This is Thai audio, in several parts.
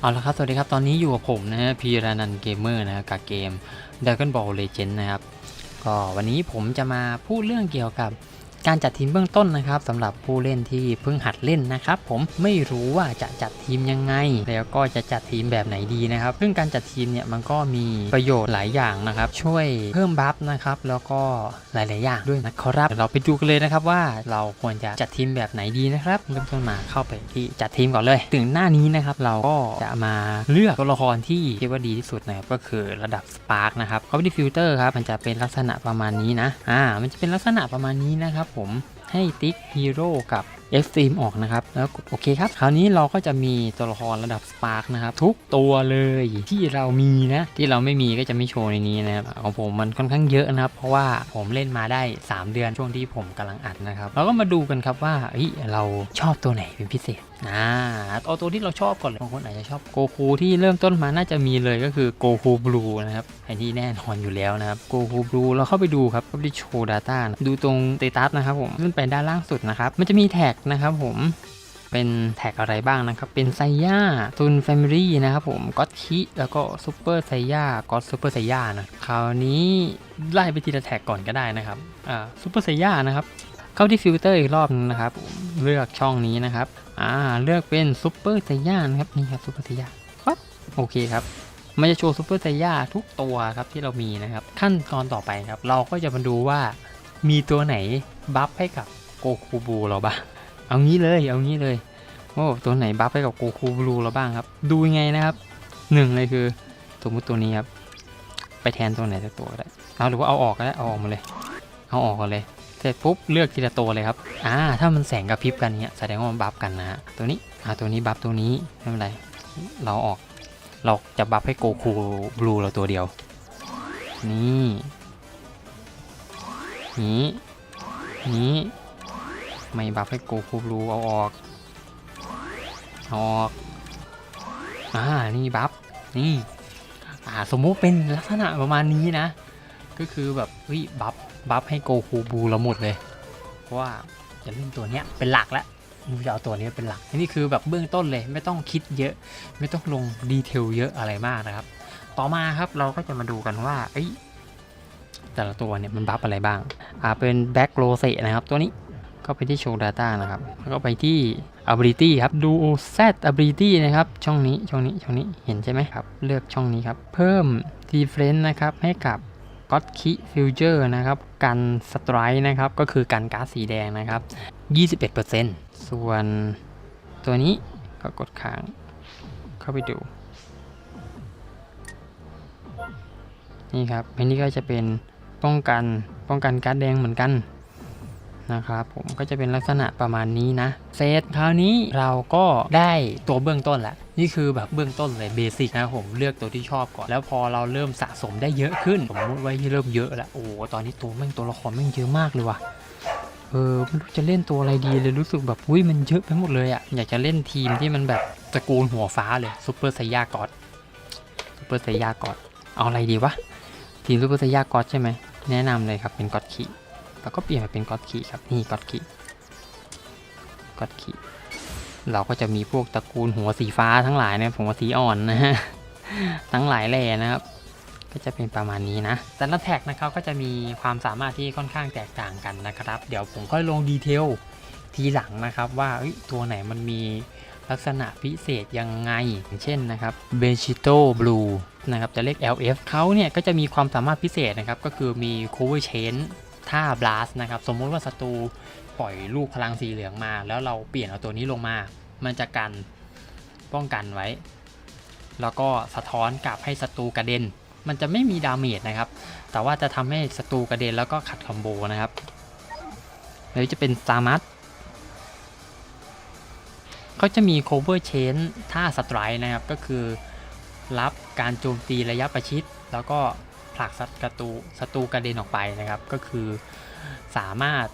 เอาละครับ สวัสดีครับ ตอนนี้อยู่กับผมนะฮะ พีรานันเกมเมอร์นะฮะกับเกม Dragon Ball Legend นะครับ ก็วันนี้ผมจะมาพูดเรื่องเกี่ยวกับ การจัดทีมเบื้องต้นนะครับสำหรับผู้เล่นที่เพิ่งหัดเล่นนะครับผมไม่รู้ว่าจะจัดทีมยังไง แล้วก็จะจัดทีมแบบไหนดีนะครับซึ่งการจัดทีมเนี่ยมันก็มีประโยชน์หลายอย่างนะครับช่วยเพิ่มบัฟนะครับแล้วก็หลาย ๆ อย่างด้วยนะครับเราไปดูกันเลยนะครับว่าเราควรจะจัดทีมแบบไหนดีนะครับเริ่มต้นมาเข้าไปที่จัดทีมก่อนเลย ถึงหน้านี้นะครับเราก็จะมาเลือกตัวละครที่คิดว่าดีที่สุดนะครับก็คือระดับ Spark นะครับ Copy Filter ครับมันจะเป็นลักษณะประมาณนี้นะอ่ามันจะเป็นลักษณะประมาณนี้นะครับผมให้ติ๊กฮีโร่กับ เอฟซีมออกนะครับ แล้วโอเคครับ คราวนี้เราก็จะมีตัวละครระดับสปาร์กนะครับ ทุกตัวเลยที่เรามีนะ ที่เราไม่มีก็จะไม่โชว์ในนี้นะครับ ของผมมันค่อนข้างเยอะนะครับ เพราะว่าผมเล่นมาได้ 3 เดือนช่วงที่ผมกำลังอัดนะครับเราก็มาดูกันครับว่าเฮ้ยเราชอบตัวไหนเป็นพิเศษอ่าเอาตัวที่เราชอบก่อนเลยบางคนอาจจะชอบโกคูที่เริ่มต้นมาน่าจะมีเลยก็คือโกคูบลูนะครับอันนี้แน่นอนอยู่แล้วนะครับโกคูบลูเราเข้าไปดูครับก็ไปโชว์ Data นะดูตรงเตตัสนะครับผมขึ้นไปด้านล่างสุดนะครับมันจะมีแท็กนะครับผมเป็นแท็กอะไรบ้างนะครับ เป็นไซย่าตุนแฟมิลี่นะครับผมก็อตคิแล้วก็ซูเปอร์ไซย่าก็ซูเปอร์ไซย่านะคราวนี้ไล่ไปทีละแท็กก่อนก็ได้นะครับอ่าซูเปอร์ไซย่านะครับเข้าที่ฟิลเตอร์อีกรอบนึงนะครับ เลือกช่องนี้นะครับอ่าเลือกเป็นซูเปอร์ไซย่านะครับนี่ครับซูเปอร์ไซย่าปั๊บโอเคครับมันจะโชว์ซูเปอร์ไซย่าทุกตัวครับที่เรามีนะครับ ขั้นตอนต่อไปครับ เราก็จะมาดูว่ามีตัวไหนบัฟให้กับโกคูบูเราบ้าง เอางี้เลย เอางี้เลย โอ้ ตัวไหนบัฟให้กับโกคูบลูเราบ้างครับ ดูยังไงนะครับหนึ่งเลยคือสมมติตัวนี้ครับ ไปแทนตัวไหนสักตัวก็ได้ เอาหรือว่าเอาออกก็ได้ เอาออกมาเลย เอาออกก่อนเลย เสร็จปุ๊บเลือกทีละตัวเลยครับ อ่า ถ้ามันแสงกระพริบกันเนี้ยแสดงว่ามันบัฟกันนะฮะ ตัวนี้ อ่า ตัวนี้บัฟตัวนี้ไม่เป็นไร เราออก เราจะบัฟให้โกคูบลูเราตัวเดียว นี่ นี้ นี้ ไม่บัฟให้โกคูบลูเอาออกออกอ่านี่บัฟนี่อ่าสมมุติเป็นลักษณะประมาณนี้นะ ก็คือแบบเฮ้ยบัฟบัฟให้โกคูบูเราหมดเลย เพราะว่าจะเล่นตัวเนี้ยเป็นหลักแล้วมูจะเอาตัวนี้เป็นหลัก นี่คือแบบเบื้องต้นเลยไม่ต้องคิดเยอะ ไม่ต้องลงดีเทลเยอะอะไรมากนะครับ ต่อมาครับเราก็จะมาดูกันว่าเอ้แต่ละตัวเนี่ยมันบัฟอะไรบ้าง อ่าเป็นแบ็กโรเซนะครับตัวนี้ ก็ไปที่ Show Data นะครับ แล้วก็ไปที่ Ability ครับ ดู Z Ability นะครับ ช่องนี้ ช่องนี้ ช่องนี้ เห็นใช่ไหมครับ เลือกช่องนี้ครับ เพิ่ม Difference นะครับ ให้กับ g o d Key Future นะครับ กัน Strike นะครับ ก็คือกันก๊าซสีแดงนะครับ 21%ส่วนตัวนี้ก็กดค้าง เข้าไปดู นี่ครับอันนี้ก็จะเป็นป้องกัน ป้องกันก๊าซแดงเหมือนกัน นะครับผมก็จะเป็นลักษณะประมาณนี้นะเซตคราวนี้เราก็ได้ตัวเบื้องต้นแหละนี่คือแบบเบื้องต้นเลยเบสิกนะผมเลือกตัวที่ชอบก่อน แล้วพอเราเริ่มสะสมได้เยอะขึ้น สมมติว่าที่เริ่มเยอะแล้วโอ้โหตอนนี้ตัวแม่งตัวละครแม่งเยอะมากเลยว่ะเออไม่รู้จะเล่นตัวอะไรดีเลยรู้สึกแบบอุ้ยมันเยอะไปหมดเลยอะ่ะอยากจะเล่นทีมที่มันแบบตระกูลหัวฟ้าเลยซูเปอร์ไซยากอดซูเปอร์ไซยากอดเอาอะไรดีวะทีมซูเปอร์ไซยากอดใช่ไหมแนะนำเลยครับเป็นกอดคี แล้วก็เปลี่ยนมาเป็นก็อดคีครับนี่ก็อดคีก็อดคีเราก็จะมีพวกตระกูลหัวสีฟ้าทั้งหลายนะหัวสีอ่อนนะฮะทั้งหลายแหล่นะครับ ก็จะเป็นประมาณนี้นะ แต่ละแท็กนะครับก็จะมีความสามารถที่ค่อนข้างแตกต่างกันนะครับ เดี๋ยวผมค่อยลงดีเทลทีหลังนะครับว่าตัวไหนมันมีลักษณะพิเศษยังไงอย่างเช่นนะครับเบชิโตบลูนะครับจะเรียก LF เขาเนี่ยก็จะมีความสามารถพิเศษนะครับ ก็คือมี cover chain ท่า blast นะครับสมมุติว่าศัตรูปล่อยลูกพลังสีเหลืองมา แล้วเราเปลี่ยนเอาตัวนี้ลงมา มันจะกันป้องกันไว้ แล้วก็สะท้อนกลับให้ศัตรูกระเด็น มันจะไม่มีดาเมจนะครับ แต่ว่าจะทำให้ศัตรูกระเด็นแล้วก็ขัดคอมโบนะครับหรือจะเป็นซามัสเขาจะมี cover chain ท่าสไตร์นะครับ ก็คือรับการโจมตีระยะประชิด แล้วก็ ผลักศัตรูศัตรูกระเด็นออกไปนะครับ ก็คือสามารถ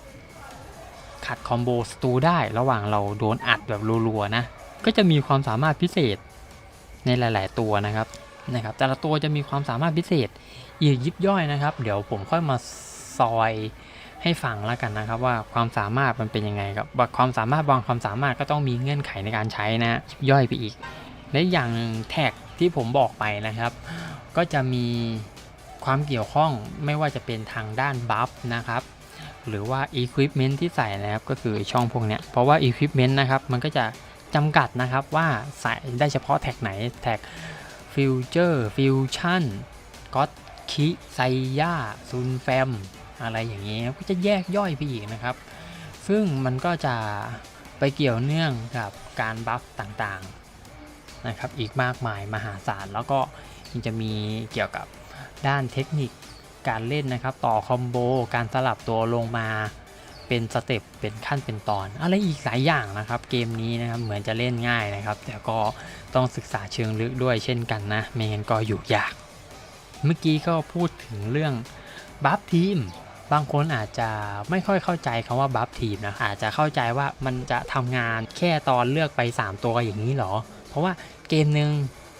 ขัดคอมโบศัตรูได้ระหว่างเราโดนอัดแบบรัวๆนะ ก็จะมีความสามารถพิเศษในหลาย ๆ ตัวนะครับนะครับแต่ละตัวจะมีความสามารถพิเศษอีกยิบย่อยนะครับ เดี๋ยวผมค่อยมาซอยให้ฟังแล้วกันนะครับ ว่าความสามารถมันเป็นยังไงครับความสามารถบางความสามารถก็ต้องมีเงื่อนไขในการใช้นะย่อยไปอีก และอย่างแท็กที่ผมบอกไปนะครับ ก็จะมี ความเกี่ยวข้องไม่ว่าจะเป็นทางด้านบัฟนะครับหรือว่า Equipment ที่ใส่นะครับก็คือช่องพวกเนี้ยเพราะว่า Equipment นะครับมันก็จะจำกัดนะครับว่าใส่ได้เฉพาะแท็กไหนแท็ก Future Fusion ก็อตคิไซย่าซุนแฟม อะไรอย่างเงี้ยก็จะแยกย่อยไปอีกนะครับ ซึ่งมันก็จะไปเกี่ยวเนื่องกับการบัฟต่างๆนะครับอีกมากมายมหาศาลแล้วก็ยังจะมีเกี่ยวกับ ด้านเทคนิคการเล่นนะครับ ต่อคอมโบการสลับตัวลงมาเป็นสเต็ปเป็นขั้นเป็นตอน อะไรอีกหลายอย่างนะครับ เกมนี้นะครับเหมือนจะเล่นง่ายนะครับ แต่ก็ต้องศึกษาเชิงลึกด้วยเช่นกันนะ ไม่งั้นก็อยู่ยาก เมื่อกี้ก็พูดถึงเรื่องบัฟทีมบางคนอาจจะไม่ค่อยเข้าใจคำว่าบัฟทีมนะอาจจะเข้าใจว่ามันจะทำงานแค่ตอนเลือกไป 3 ตัวอย่างนี้หรอ เพราะว่าเกมหนึ่ง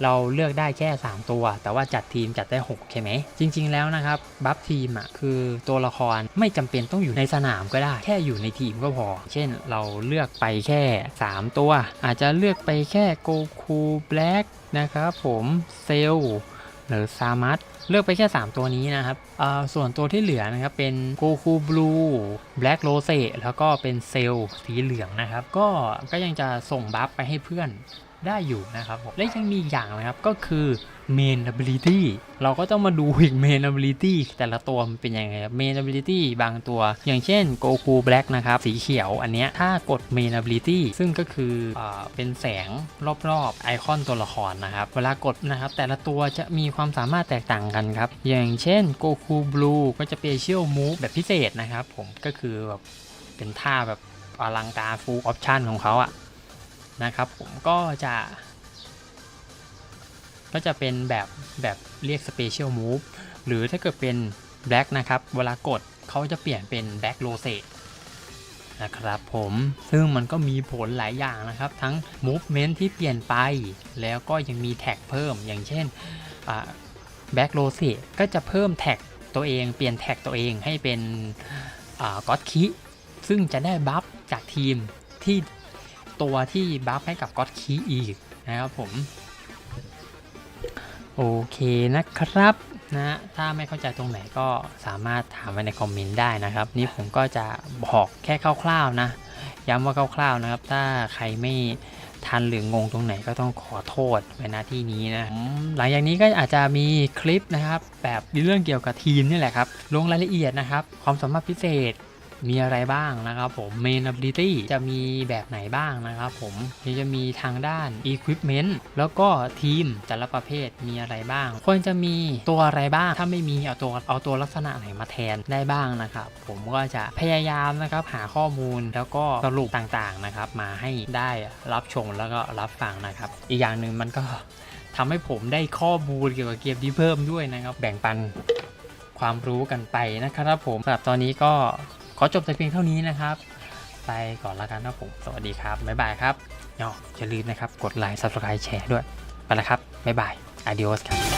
เราเลือกได้แค่ 3 ตัว แต่ว่าจัดทีมจัดได้6ใช่ไหม จริง ๆ แล้วนะครับ บัฟทีมอะคือตัวละครไม่จำเป็นต้องอยู่ในสนามก็ได้ แค่อยู่ในทีมก็พอ เช่นเราเลือกไปแค่ 3 ตัว อาจจะเลือกไปแค่โกคูแบล็กนะครับผมเซลหรือซามัตเลือกไปแค่ 3 ตัวนี้นะครับ ส่วนตัวที่เหลือนะครับเป็นโกคูบลูแบล็กโรเซแล้วก็เป็นเซลสีเหลืองนะครับ ก็ก็ยังจะส่งบัฟไปให้เพื่อน ได้อยู่นะครับผมและยังมีอย่างนะครับก็คือ Main Ability เราก็ต้องมาดูอีก Main Ability แต่ละตัวมันเป็นยังไงครับ Main Ability บางตัว อย่างเช่น Goku Black นะครับ สีเขียวอันเนี้ยถ้ากด Main Ability ซึ่งก็คืออเป็นแสงรอบๆไอคอนตัวละครนะครับ เวลากดนะครับ แต่ละตัวจะมีความสามารถแตกต่างกันครับ อย่างเช่น Goku Blue ก็จะ Special Move แบบพิเศษนะครับผมก็คือแบบเป็นท่าแบบอลังการ Full Option ของเขาอะ นะครับผมก็จะ ก็จะเป็นแบบแบบเรียก Special Move หรือถ้าเกิดเป็น Black นะครับ เวลากดเขาจะเปลี่ยนเป็น Black Rose นะครับผมซึ่งมันก็มีผลหลายอย่างนะครับ ทั้ง Movement ที่เปลี่ยนไป แล้วก็ยังมีแท็กเพิ่มอย่างเช่นแบ็กโรเซก็จะเพิ่มแท็กตัวเองเปลี่ยนแท็กตัวเองให้เป็นก็อตคิซึ่งจะได้บัฟจากทีมที่ ตัวที่บัฟให้กับก็อตคิอีกนะครับผม โอเคนะครับนะถ้าไม่เข้าใจตรงไหนก็สามารถถามไว้ในคอมเมนต์ได้นะครับ นี่ผมก็จะบอกแค่คร่าวๆนะ ย้ำว่าคร่าวๆนะครับ ถ้าใครไม่ทันหรืองงตรงไหนก็ต้องขอโทษไว้น้าที่นี้นะหลังจากนี้ก็อาจจะมีคลิปนะครับ แบบเรื่องเกี่ยวกับทีมนี่แหละครับ ลงรายละเอียดนะครับ ความสามารถพิเศษ มีอะไรบ้างนะครับผม Main Ability จะมีแบบไหนบ้างนะครับผมจะมีทางด้าน Equipment แล้วก็ทีมแต่ละประเภทมีอะไรบ้าง ควรจะมีตัวอะไรบ้าง ถ้าไม่มีเอาตัวเอาตัวลักษณะไหนมาแทนได้บ้างนะครับ ผมก็จะพยายามนะครับหาข้อมูลแล้วก็สรุปต่างๆนะครับ มาให้ได้รับชมแล้วก็รับฟังนะครับ อีกอย่างหนึ่งมันก็ทำให้ผมได้ข้อมูลเกี่ยวกับเกมที่เพิ่มด้วยนะครับ แบ่งปันความรู้กันไปนะครับผมสำหรับตอนนี้ก็ ขอจบแต่เพียงเท่านี้นะครับ ไปก่อนละกันนะผม สวัสดีครับ บ๊ายบายครับอย่าลืมนะครับ กดไลค์ subscribe แชร์ด้วย ไปแล้วครับ บ๊ายบาย adios ครับ